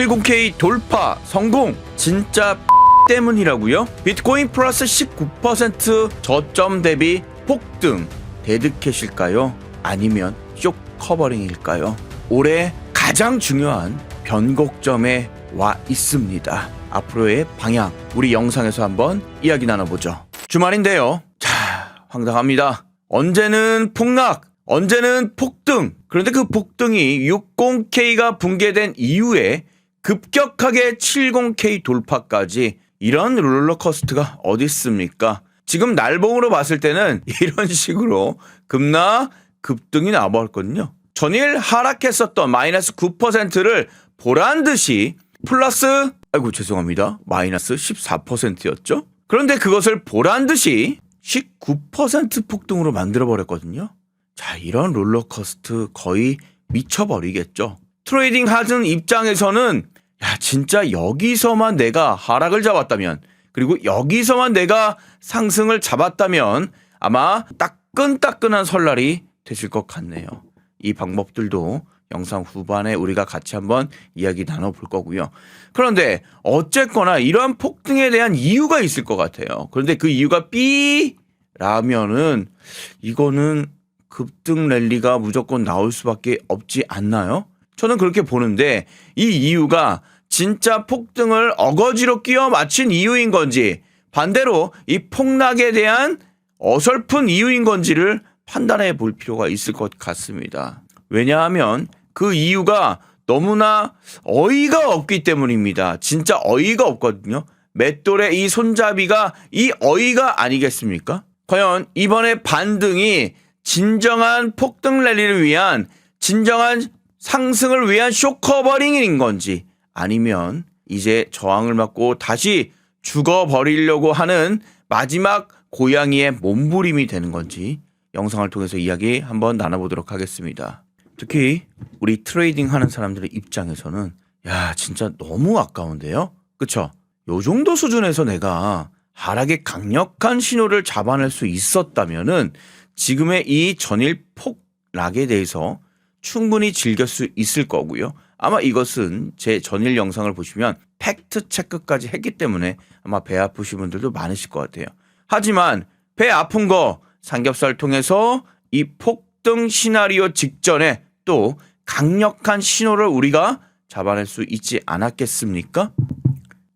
70K 돌파 성공 진짜 때문이라고요? 비트코인 플러스 19% 저점 대비 폭등 데드캣일까요? 아니면 쇼 커버링일까요? 올해 가장 중요한 변곡점에 와 있습니다. 앞으로의 방향 우리 영상에서 한번 이야기 나눠보죠. 주말인데요. 자, 황당합니다. 언제는 폭락, 언제는 폭등. 그런데 그 폭등이 60K가 붕괴된 이후에 급격하게 70K 돌파까지 이런 롤러코스트가 어디 있습니까? 지금 날봉으로 봤을 때는 이런 식으로 급락, 급등이 나와버렸거든요. 전일 하락했었던 마이너스 9%를 보란 듯이 플러스, 아이고 죄송합니다. 마이너스 14%였죠? 그런데 그것을 보란 듯이 19% 폭등으로 만들어 버렸거든요. 자, 이런 롤러코스트 거의 미쳐버리겠죠. 트레이딩 하는 입장에서는 야, 진짜 여기서만 내가 하락을 잡았다면 그리고 여기서만 내가 상승을 잡았다면 아마 따끈따끈한 설날이 되실 것 같네요. 이 방법들도 영상 후반에 우리가 같이 한번 이야기 나눠볼 거고요. 그런데 어쨌거나 이러한 폭등에 대한 이유가 있을 것 같아요. 그런데 그 이유가 B라면은 이거는 급등 랠리가 무조건 나올 수밖에 없지 않나요? 저는 그렇게 보는데 이 이유가 진짜 폭등을 어거지로 끼워 맞춘 이유인 건지 반대로 이 폭락에 대한 어설픈 이유인 건지를 판단해 볼 필요가 있을 것 같습니다. 왜냐하면 그 이유가 너무나 어이가 없기 때문입니다. 진짜 어이가 없거든요. 맷돌의 이 손잡이가 이 어이가 아니겠습니까? 과연 이번에 반등이 진정한 폭등 랠리를 위한 진정한 상승을 위한 쇼커버링인 건지 아니면 이제 저항을 맞고 다시 죽어버리려고 하는 마지막 고양이의 몸부림이 되는 건지 영상을 통해서 이야기 한번 나눠보도록 하겠습니다. 특히 우리 트레이딩 하는 사람들의 입장에서는 야 진짜 너무 아까운데요. 그쵸? 요 정도 수준에서 내가 하락의 강력한 신호를 잡아낼 수 있었다면은 지금의 이 전일 폭락에 대해서 충분히 즐길 수 있을 거고요. 아마 이것은 제 전일 영상을 보시면 팩트 체크까지 했기 때문에 아마 배 아프신 분들도 많으실 것 같아요. 하지만 배 아픈 거 삼겹살 통해서 이 폭등 시나리오 직전에 또 강력한 신호를 우리가 잡아낼 수 있지 않았겠습니까?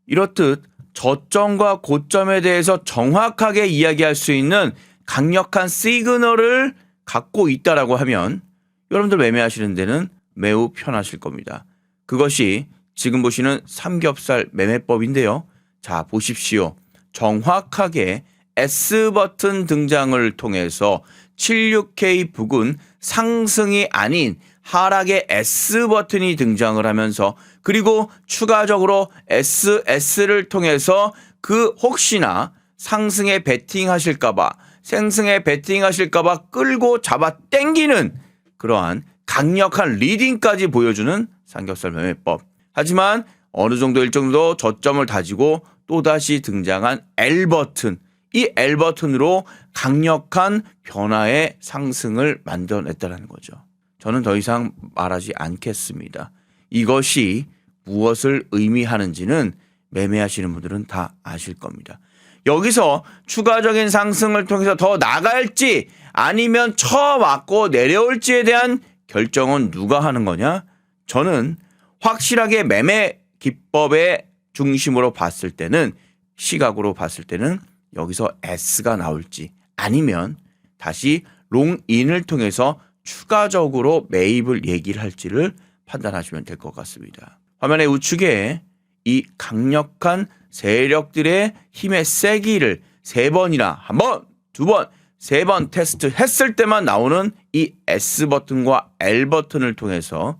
이렇듯 저점과 고점에 대해서 정확하게 이야기할 수 있는 강력한 시그널을 갖고 있다라고 하면 여러분들 매매하시는 데는 매우 편하실 겁니다. 그것이 지금 보시는 삼겹살 매매법인데요. 자, 보십시오. 정확하게 S 버튼 등장을 통해서 76K 부근 상승이 아닌 하락의 S 버튼이 등장을 하면서 그리고 추가적으로 SS를 통해서 그 혹시나 상승에 베팅 하실까봐 생승에 베팅 하실까봐 끌고 잡아 당기는 그러한 강력한 리딩까지 보여주는 삼겹살 매매법. 하지만 어느 정도 일정 도 저점을 다지고 또다시 등장한 L 버튼. 이 L 버튼으로 강력한 변화의 상승을 만들어냈다는 거죠. 저는 더 이상 말하지 않겠습니다. 이것이 무엇을 의미하는지는 매매하시는 분들은 다 아실 겁니다. 여기서 추가적인 상승을 통해서 더 나갈지 아니면 쳐맞고 내려올지에 대한 결정은 누가 하는 거냐? 저는 확실하게 매매 기법의 중심으로 봤을 때는 시각으로 봤을 때는 여기서 S가 나올지 아니면 다시 롱인을 통해서 추가적으로 매입을 얘기를 할지를 판단하시면 될 것 같습니다. 화면의 우측에 이 강력한 세력들의 힘의 세기를 세 번이나 한 번, 두 번, 세 번 테스트 했을 때만 나오는 이 S 버튼과 L 버튼을 통해서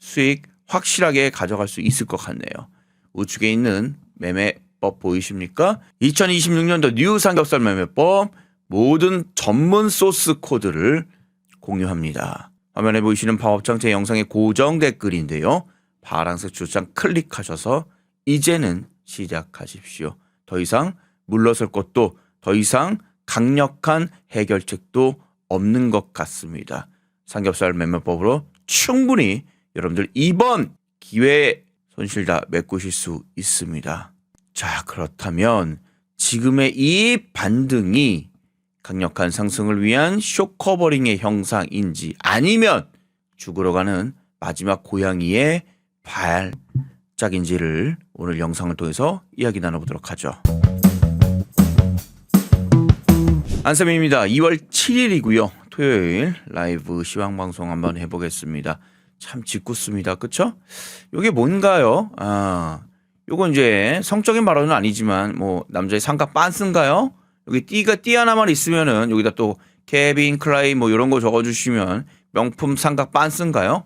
수익 확실하게 가져갈 수 있을 것 같네요. 우측에 있는 매매법 보이십니까? 2026년도 뉴 삼겹살 매매법 모든 전문 소스 코드를 공유합니다. 화면에 보이시는 파업장 제 영상의 고정 댓글인데요. 파란색 줄장 클릭하셔서 이제는 시작하십시오. 더 이상 물러설 것도 더 이상 강력한 해결책도 없는 것 같습니다. 삼겹살 매매법으로 충분히 여러분들 이번 기회에 손실 다 메꾸실 수 있습니다. 자, 그렇다면 지금의 이 반등이 강력한 상승을 위한 쇼커버링의 형상인지 아니면 죽으러 가는 마지막 고양이의 발 작인지를 오늘 영상을 통해서 이야기 나눠보도록 하죠. 안쌤입니다. 2월 7일이고요. 토요일 라이브 시황 방송 한번 해보겠습니다. 참 짓궂습니다. 그쵸? 요게 뭔가요? 아, 요건 이제 성적인 발언은 아니지만 뭐 남자의 삼각 빤스인가요? 여기 띠가 띠 하나만 있으면은 여기다 또 케빈 클라이 뭐 이런 거 적어주시면 명품 삼각 빤스인가요?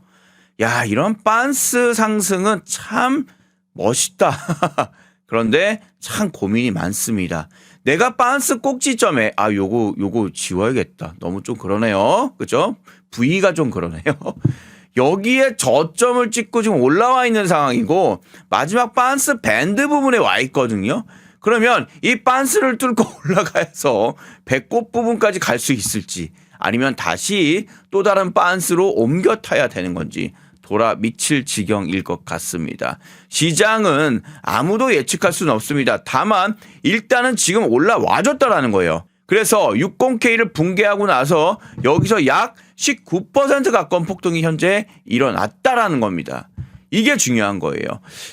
야 이런 빤스 상승은 참 멋있다. 그런데 참 고민이 많습니다. 내가 빤스 꼭지점에 아 요거 요거 지워야겠다. 너무 좀 그러네요. 그죠? V가 좀 그러네요. 여기에 저점을 찍고 지금 올라와 있는 상황이고 마지막 빤스 밴드 부분에 와 있거든요. 그러면 이 빤스를 뚫고 올라가서 배꼽 부분까지 갈 수 있을지 아니면 다시 또 다른 빤스로 옮겨 타야 되는 건지 돌아 미칠 지경일 것 같습니다. 시장은 아무도 예측할 수는 없습니다. 다만 일단은 지금 올라와줬다라는 거예요. 그래서 60K를 붕괴하고 나서 여기서 약 19% 가까운 폭등이 현재 일어났다라는 겁니다. 이게 중요한 거예요.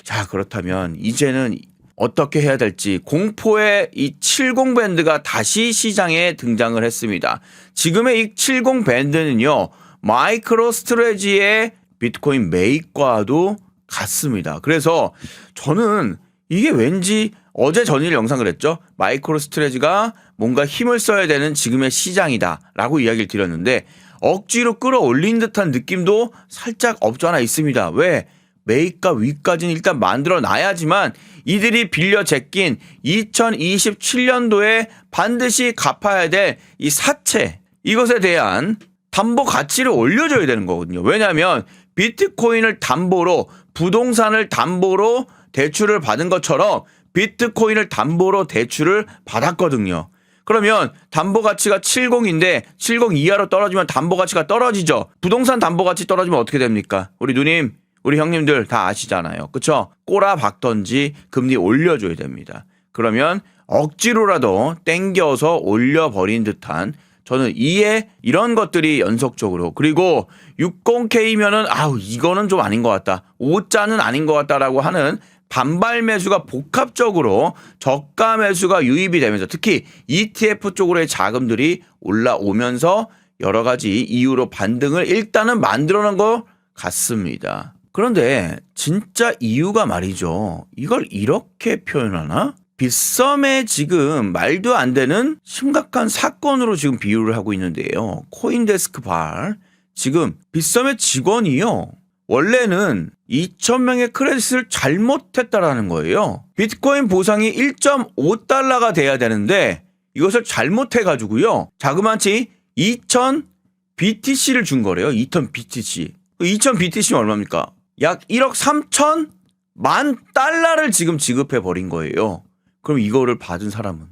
자, 그렇다면 이제는 어떻게 해야 될지 공포의 이 70 밴드가 다시 시장에 등장을 했습니다. 지금의 이 70 밴드는요. 마이크로 스트레지의 비트코인 매입과도 같습니다. 그래서 저는 이게 왠지 어제 전일 영상을 했죠. 마이크로 스트레지가 뭔가 힘을 써야 되는 지금의 시장이다 라고 이야기를 드렸는데 억지로 끌어올린 듯한 느낌도 살짝 없지 않아 있습니다. 왜? 매입가 위까지는 일단 만들어 놔야지만 이들이 빌려 제낀 2027년도에 반드시 갚아야 될 이 사채 이것에 대한 담보 가치를 올려줘야 되는 거거든요. 왜냐하면 비트코인을 담보로 부동산을 담보로 대출을 받은 것처럼 비트코인을 담보로 대출을 받았거든요. 그러면 담보 가치가 70인데 70 이하로 떨어지면 담보 가치가 떨어지죠. 부동산 담보 가치 떨어지면 어떻게 됩니까? 우리 누님, 우리 형님들 다 아시잖아요. 그쵸? 꼬라 박던지 금리 올려줘야 됩니다. 그러면 억지로라도 땡겨서 올려버린 듯한 저는 이에 이런 것들이 연속적으로 그리고 60K면은 아우 이거는 좀 아닌 것 같다. 5자는 아닌 것 같다라고 하는 반발 매수가 복합적으로 저가 매수가 유입이 되면서 특히 ETF 쪽으로의 자금들이 올라오면서 여러 가지 이유로 반등을 일단은 만들어 놓은 것 같습니다. 그런데 진짜 이유가 말이죠. 이걸 이렇게 표현하나? 빗썸에 지금 말도 안 되는 심각한 사건으로 지금 비유를 하고 있는데요. 코인데스크 발. 지금 빗썸의 직원이요. 원래는 2,000명의 크레딧을 잘못했다라는 거예요. 비트코인 보상이 1.5달러가 돼야 되는데 이것을 잘못해가지고요. 자그마치 2,000 BTC를 준 거래요. 2,000 BTC. 2,000 BTC면 얼마입니까? 약 1억 3천 만 달러를 지금 지급해 버린 거예요. 그럼 이거를 받은 사람은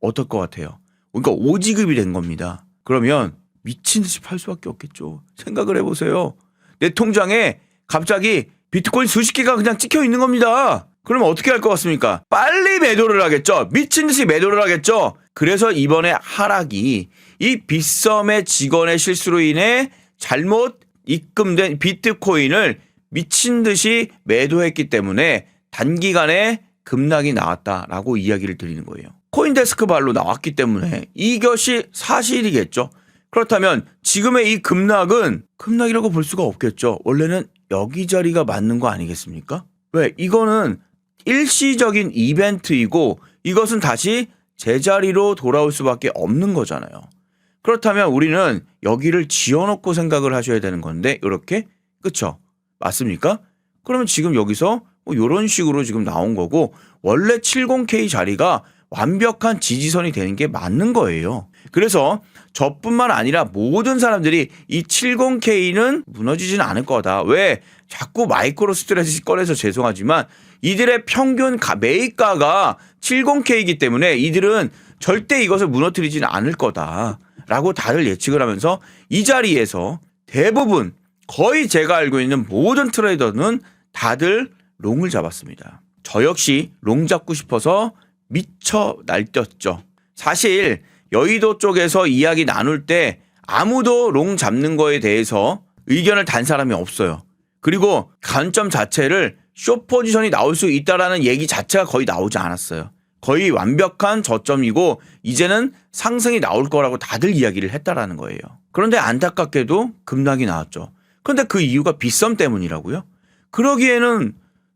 어떨 것 같아요? 그러니까 오지급이 된 겁니다. 그러면 미친 듯이 팔 수밖에 없겠죠. 생각을 해보세요. 내 통장에 갑자기 비트코인 수십 개가 그냥 찍혀 있는 겁니다. 그러면 어떻게 할 것 같습니까? 빨리 매도를 하겠죠. 미친 듯이 매도를 하겠죠. 그래서 이번에 하락이 이 빗썸의 직원의 실수로 인해 잘못 입금된 비트코인을 미친 듯이 매도했기 때문에 단기간에 급락이 나왔다라고 이야기를 드리는 거예요. 코인데스크 발로 나왔기 때문에 이것이 사실이겠죠. 그렇다면 지금의 이 급락은 급락이라고 볼 수가 없겠죠. 원래는 여기저리가 맞는 거 아니겠습니까? 왜? 이거는 일시적인 이벤트이고 이것은 다시 제자리로 돌아올 수밖에 없는 거잖아요. 그렇다면 우리는 여기를 지어놓고 생각을 하셔야 되는 건데 이렇게 그쵸? 맞습니까? 그러면 지금 여기서 뭐 이런 식으로 지금 나온 거고 원래 70K 자리가 완벽한 지지선이 되는 게 맞는 거예요. 그래서 저뿐만 아니라 모든 사람들이 이 70K는 무너지지는 않을 거다. 왜? 자꾸 마이크로 스트레스 꺼내서 죄송하지만 이들의 평균 가, 매입가가 70K이기 때문에 이들은 절대 이것을 무너뜨리지는 않을 거다. 라고 다들 예측을 하면서 이 자리에서 대부분 거의 제가 알고 있는 모든 트레이더는 다들 롱을 잡았습니다. 저 역시 롱 잡고 싶어서 미쳐 날뛰었죠. 사실 여의도 쪽에서 이야기 나눌 때 아무도 롱 잡는 거에 대해서 의견을 단 사람이 없어요. 그리고 관점 자체를 쇼 포지션이 나올 수 있다라는 얘기 자체가 거의 나오지 않았어요. 거의 완벽한 저점이고 이제는 상승이 나올 거라고 다들 이야기를 했다라는 거예요. 그런데 안타깝게도 급락이 나왔죠. 그런데 그 이유가 빗썸 때문이라고요? 그러기에는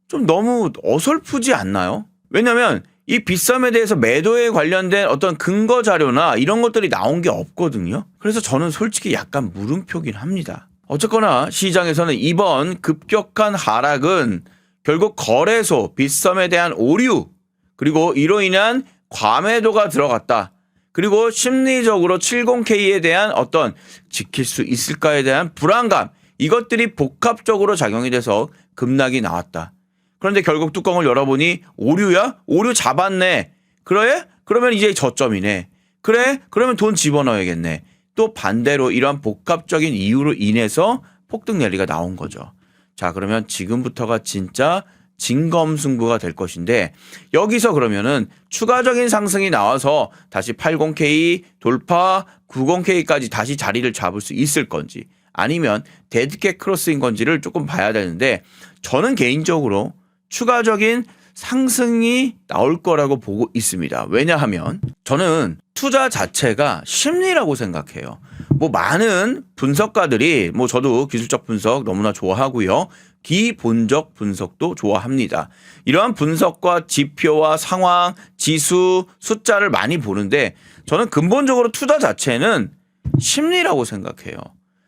좀 너무 어설프지 않나요? 왜냐면 이 빗썸에 대해서 매도에 관련된 어떤 근거 자료나 이런 것들이 나온 게 없거든요. 그래서 저는 솔직히 약간 물음표긴 합니다. 어쨌거나 시장에서는 이번 급격한 하락은 결국 거래소 빗썸에 대한 오류 그리고 이로 인한 과매도가 들어갔다. 그리고 심리적으로 70K에 대한 어떤 지킬 수 있을까에 대한 불안감 이것들이 복합적으로 작용이 돼서 급락이 나왔다. 그런데 결국 뚜껑을 열어보니 오류야? 오류 잡았네. 그래? 그러면 이제 저점이네. 그래? 그러면 돈 집어넣어야겠네. 또 반대로 이러한 복합적인 이유로 인해서 폭등 랠리가 나온 거죠. 자, 그러면 지금부터가 진짜 진검승부가 될 것인데 여기서 그러면은 추가적인 상승이 나와서 다시 80K 돌파 90K까지 다시 자리를 잡을 수 있을 건지 아니면 데드캣 크로스인 건지를 조금 봐야 되는데 저는 개인적으로 추가적인 상승이 나올 거라고 보고 있습니다. 왜냐하면 저는 투자 자체가 심리라고 생각해요. 뭐 많은 분석가들이 뭐 저도 기술적 분석 너무나 좋아하고요. 기본적 분석도 좋아합니다. 이러한 분석과 지표와 상황, 지수, 숫자를 많이 보는데 저는 근본적으로 투자 자체는 심리라고 생각해요.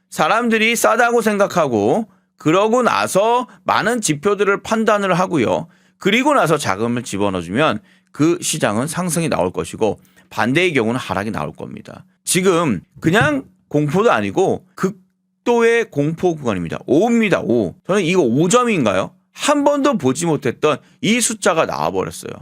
사람들이 싸다고 생각하고 그러고 나서 많은 지표들을 판단을 하고요. 그리고 나서 자금을 집어넣어주면 그 시장은 상승이 나올 것이고 반대의 경우는 하락이 나올 겁니다. 지금 그냥 공포도 아니고 극도의 공포 구간입니다. 5입니다. 5. 저는 이거 5점인가요? 한 번도 보지 못했던 이 숫자가 나와버렸어요.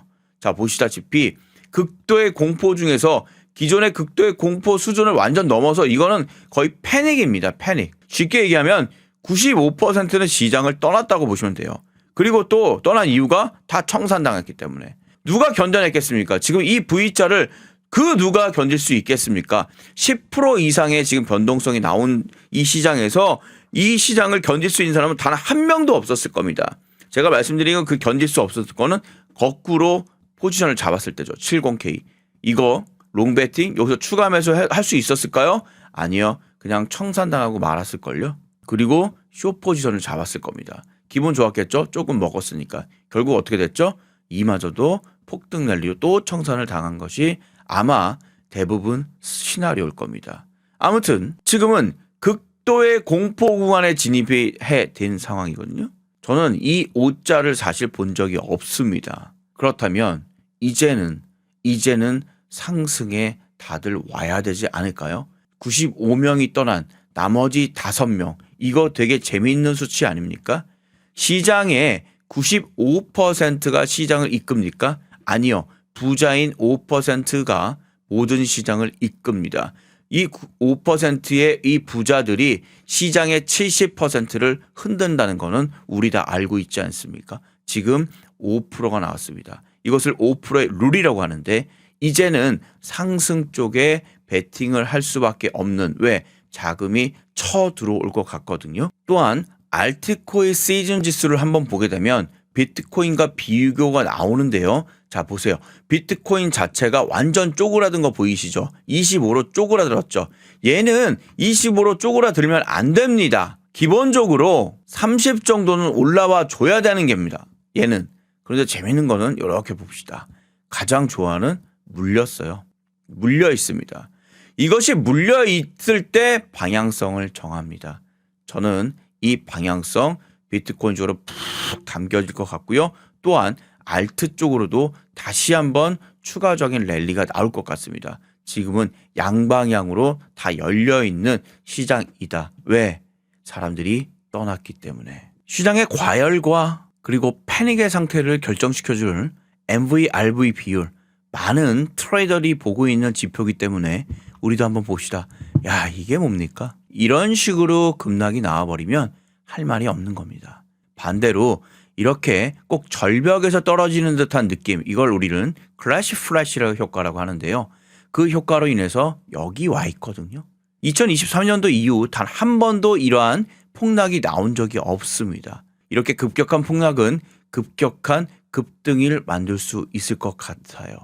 자, 보시다시피 극도의 공포 중에서 기존의 극도의 공포 수준을 완전 넘어서 이거는 거의 패닉입니다. 패닉. 쉽게 얘기하면 95%는 시장을 떠났다고 보시면 돼요. 그리고 또 떠난 이유가 다 청산당했기 때문에. 누가 견뎌냈겠습니까? 지금 이 V자를 그 누가 견딜 수 있겠습니까? 10% 이상의 지금 변동성이 나온 이 시장에서 이 시장을 견딜 수 있는 사람은 단 한 명도 없었을 겁니다. 제가 말씀드린 건 그 견딜 수 없었을 거는 거꾸로 포지션을 잡았을 때죠. 70K. 이거 롱배팅 여기서 추가 매수 할 수 있었을까요? 아니요. 그냥 청산당하고 말았을걸요. 그리고 쇼 포지션을 잡았을 겁니다. 기분 좋았겠죠? 조금 먹었으니까. 결국 어떻게 됐죠? 이마저도 폭등 랠리로 또 청산을 당한 것이 아마 대부분 시나리오일 겁니다. 아무튼 지금은 극도의 공포 구간에 진입이 해된 상황이거든요. 저는 이 5자를 사실 본 적이 없습니다. 그렇다면 이제는 이제는 상승에 다들 와야 되지 않을까요? 95명이 떠난 나머지 5명 이거 되게 재미있는 수치 아닙니까? 시장의 95%가 시장을 이끕니까? 아니요. 부자인 5%가 모든 시장을 이끕니다. 이 5%의 이 부자들이 시장의 70%를 흔든다는 것은 우리 다 알고 있지 않습니까? 지금 5%가 나왔습니다. 이것을 5%의 룰이라고 하는데 이제는 상승 쪽에 베팅을 할 수밖에 없는 왜 자금이 쳐 들어올 것 같거든요. 또한 알트코인 시즌 지수를 한번 보게 되면 비트코인과 비교가 나오는데요. 자, 보세요. 비트코인 자체가 완전 쪼그라든 거 보이시죠? 25로 쪼그라들었죠. 얘는 25로 쪼그라들면 안 됩니다. 기본적으로 30 정도는 올라와 줘야 되는 겁니다. 얘는. 그런데 재밌는 거는 이렇게 봅시다. 가장 좋아하는 물렸어요. 물려 있습니다. 이것이 물려 있을 때 방향성을 정합니다. 저는 이 방향성 비트코인 쪽으로 푹 담겨질 것 같고요. 또한 알트 쪽으로도 다시 한번 추가적인 랠리가 나올 것 같습니다. 지금은 양방향으로 다 열려 있는 시장이다. 왜? 사람들이 떠났기 때문에. 시장의 과열과 그리고 패닉의 상태를 결정시켜줄 MV, RV 비율 많은 트레이더들이 보고 있는 지표기 때문에 우리도 한번 봅시다. 야, 이게 뭡니까? 이런 식으로 급락이 나와버리면 할 말이 없는 겁니다. 반대로 이렇게 꼭 절벽에서 떨어지는 듯한 느낌 이걸 우리는 클래시 플래시라고 효과라고 하는데요. 그 효과로 인해서 여기 와 있거든요. 2023년도 이후 단 한 번도 이러한 폭락이 나온 적이 없습니다. 이렇게 급격한 폭락은 급격한 급등을 만들 수 있을 것 같아요.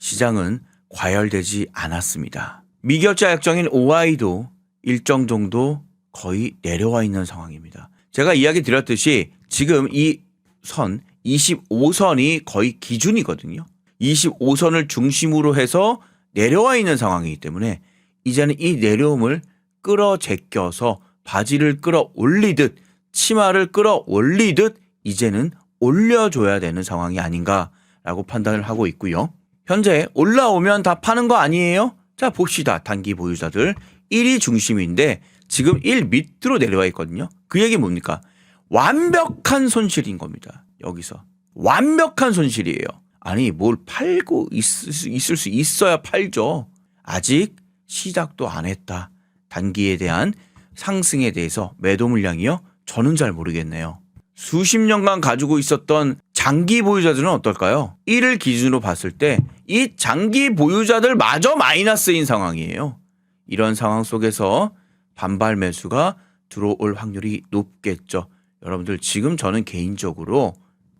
시장은 과열되지 않았습니다. 미결자 약정인 OI도 일정 정도 거의 내려와 있는 상황입니다. 제가 이야기 드렸듯이 지금 이 선 25선이 거의 기준이거든요. 25선을 중심으로 해서 내려와 있는 상황이기 때문에 이제는 이 내려옴을 끌어 제껴서 바지를 끌어 올리듯 치마를 끌어 올리듯 이제는 올려줘야 되는 상황이 아닌가라고 판단을 하고 있고요. 현재 올라오면 다 파는 거 아니에요? 자 봅시다. 단기 보유자들 1이 중심인데 지금 1 밑으로 내려와 있거든요. 그 얘기 뭡니까? 완벽한 손실인 겁니다. 여기서 완벽한 손실이에요. 아니 뭘 팔고 있을 수, 있을 수 있어야 팔죠. 아직 시작도 안 했다. 단기에 대한 상승에 대해서 매도 물량이요? 저는 잘 모르겠네요. 수십 년간 가지고 있었던 장기 보유자들은 어떨까요? 1을 기준으로 봤을 때 이 장기 보유자들 마저 마이너스인 상황이에요. 이런 상황 속에서 반발 매수가 들어올 확률이 높겠죠. 여러분들 지금 저는 개인적으로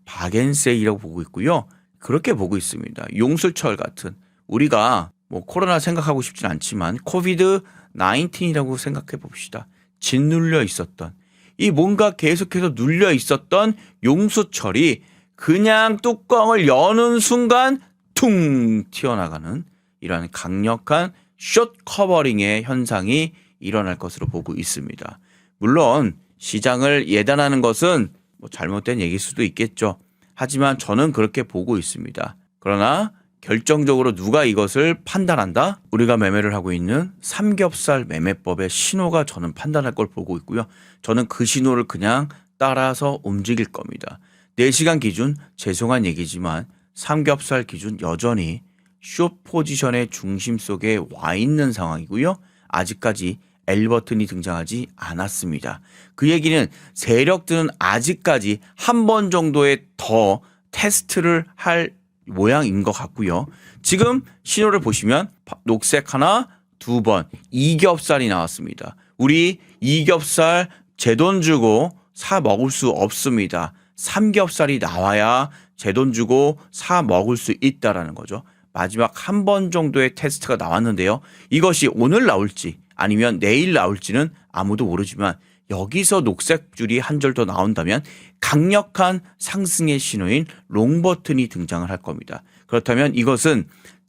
박앤세이라고 보고 있고요. 그렇게 보고 있습니다. 용수철 같은 우리가 뭐 코로나 생각하고 싶진 않지만 코비드 19이라고 생각해 봅시다. 짓눌려 있었던 이 뭔가 계속해서 눌려 있었던 용수철이 그냥 뚜껑을 여는 순간 퉁 튀어나가는 이러한 강력한 숏 커버링의 현상이 일어날 것으로 보고 있습니다. 물론 시장을 예단하는 것은 뭐 잘못된 얘기일 수도 있겠죠. 하지만 저는 그렇게 보고 있습니다. 그러나 결정적으로 누가 이것을 판단한다? 우리가 매매를 하고 있는 삼겹살 매매법의 신호가 저는 판단할 걸 보고 있고요. 저는 그 신호를 그냥 따라서 움직일 겁니다. 4시간 기준 죄송한 얘기지만 삼겹살 기준 여전히 숏 포지션의 중심 속에 와 있는 상황이고요. 아직까지 L 버튼이 등장하지 않았습니다. 그 얘기는 세력들은 아직까지 한 번 정도의 더 테스트를 할 모양인 것 같고요. 지금 신호를 보시면 바- 녹색 하나, 두 번, 이겹살이 나왔습니다. 우리 이겹살 제 돈 주고 사 먹을 수 없습니다. 삼겹살이 나와야 제 돈 주고 사 먹을 수 있다라는 거죠. 마지막 한 번 정도의 테스트가 나왔는데요. 이것이 오늘 나올지 아니면 내일 나올지는 아무도 모르지만 여기서 녹색 줄이 한줄더 나온다면 강력한 상승의 신호인 롱 버튼이 등장을 할 겁니다. 그렇다면 이것은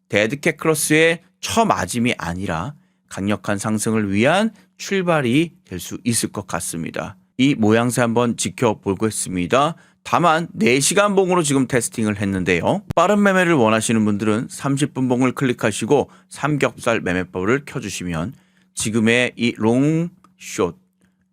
데드캣 크로스의 처맞음이 아니라 강력한 상승을 위한 출발이 될 수 있을 것 같습니다. 이 모양새 한번 지켜보겠습니다. 다만 4시간 봉으로 지금 테스팅을 했는데요. 빠른 매매를 원하시는 분들은 30분 봉을 클릭하시고 삼겹살 매매법을 켜주시면 지금의 이 롱숏,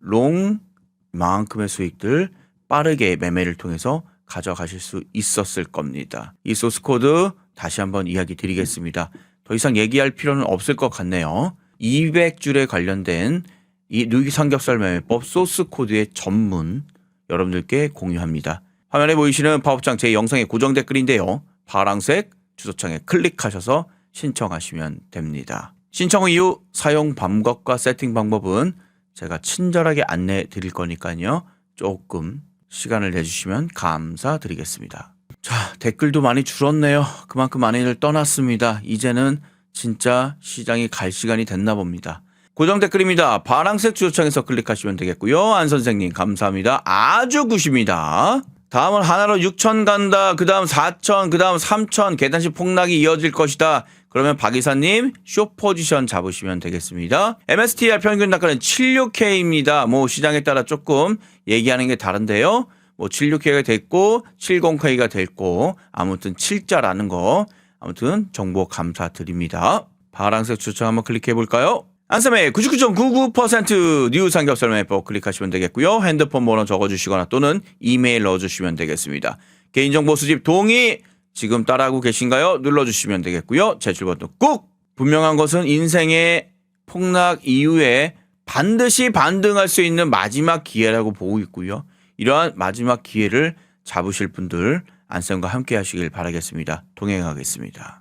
롱만큼의 수익들 빠르게 매매를 통해서 가져가실 수 있었을 겁니다. 이 소스 코드 다시 한번 이야기 드리겠습니다. 더 이상 얘기할 필요는 없을 것 같네요. 200줄에 관련된 이 누기 삼겹살 매매법 소스 코드의 전문 여러분들께 공유합니다. 화면에 보이시는 파업장 제 영상의 고정 댓글인데요. 파랑색 주소창에 클릭하셔서 신청하시면 됩니다. 신청 이후 사용 방법과 세팅 방법은 제가 친절하게 안내 드릴 거니까요. 조금 시간을 내주시면 감사드리겠습니다. 자, 댓글도 많이 줄었네요. 그만큼 많이들 떠났습니다. 이제는 진짜 시장이 갈 시간이 됐나 봅니다. 고정 댓글입니다. 파랑색 주소창에서 클릭하시면 되겠고요. 안 선생님 감사합니다. 아주 굿입니다. 다음은 하나로 6천 간다. 그 다음 4천, 그 다음 3천 계단식 폭락이 이어질 것이다. 그러면 박 이사님 쇼 포지션 잡으시면 되겠습니다. MSTR 평균 단가는 76K입니다. 뭐 시장에 따라 조금 얘기하는 게 다른데요. 뭐 76K가 됐고 70K가 됐고 아무튼 7자라는 거 아무튼 정보 감사드립니다. 파란색 추천 한번 클릭해 볼까요? 안쌤의 99.99%뉴 삼겹살 매법 클릭하시면 되겠고요. 핸드폰 번호 적어주시거나 또는 이메일 넣어주시면 되겠습니다. 개인정보 수집 동의 지금 따라하고 계신가요? 눌러주시면 되겠고요. 제출 버튼 꾹! 분명한 것은 인생의 폭락 이후에 반드시 반등할 수 있는 마지막 기회라고 보고 있고요. 이러한 마지막 기회를 잡으실 분들 안쌤과 함께 하시길 바라겠습니다. 동행하겠습니다.